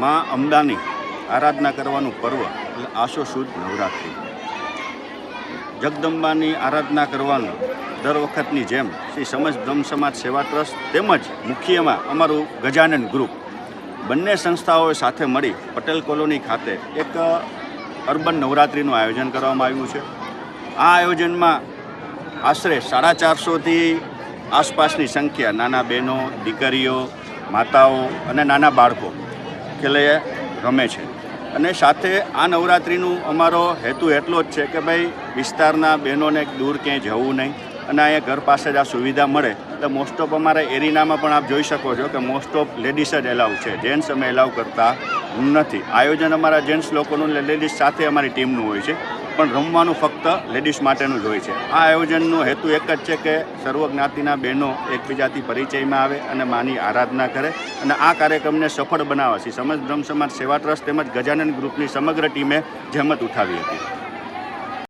માં અંબાની આરાધના કરવાનું પર્વ એટલે આશો સુદ નવરાત્રિ. જગદંબાની આરાધના કરવાનું દર વખતની જેમ શ્રી સમજ બ્રહ્મ સમાજ સેવા ટ્રસ્ટ તેમજ મુખ્યમાં અમારું ગજાનન ગ્રુપ. બંને સંસ્થાઓએ સાથે મળી પટેલ કોલોની ખાતે એક અર્બન નવરાત્રિનું આયોજન કરવામાં આવ્યું છે. આ આયોજનમાં આશરે સાડા ચારસોથી આસપાસની સંખ્યા નાના બહેનો, દીકરીઓ, માતાઓ અને નાના બાળકો ખેલે રમે છે. અને સાથે આ નવરાત્રિનું અમારો હેતુ એટલો જ છે કે ભાઈ વિસ્તારના બહેનોને દૂર ક્યાંય જવું નહીં અને અહીંયા ઘર પાસે જ આ સુવિધા મળે. તો મોસ્ટ ઓફ અમારા એરિનામાં પણ આપ જોઈ શકો છો કે મોસ્ટ ઓફ લેડીઝ જ એલાઉ છે. જેન્ટ્સ અમે એલાવ કરતા નથી. આયોજન અમારા જેન્ટ્સ લોકોનું લેડીઝ સાથે અમારી ટીમનું હોય છે. પણ રમવાનું ફક્ત લેડીઝ માટેનું જ હોય છે. આ આયોજનનો હેતુ એક જ છે કે સર્વ જ્ઞાતિના બહેનો એકબીજાથી પરિચયમાં આવે અને માની આરાધના કરે અને આ કાર્યક્રમને સફળ બનાવવા છે સમજ બ્રહ્મ સમાજ સેવા ટ્રસ્ટ તેમજ ગજાનંદ ગ્રુપની સમગ્ર ટીમે જહેમત ઉઠાવી હતી.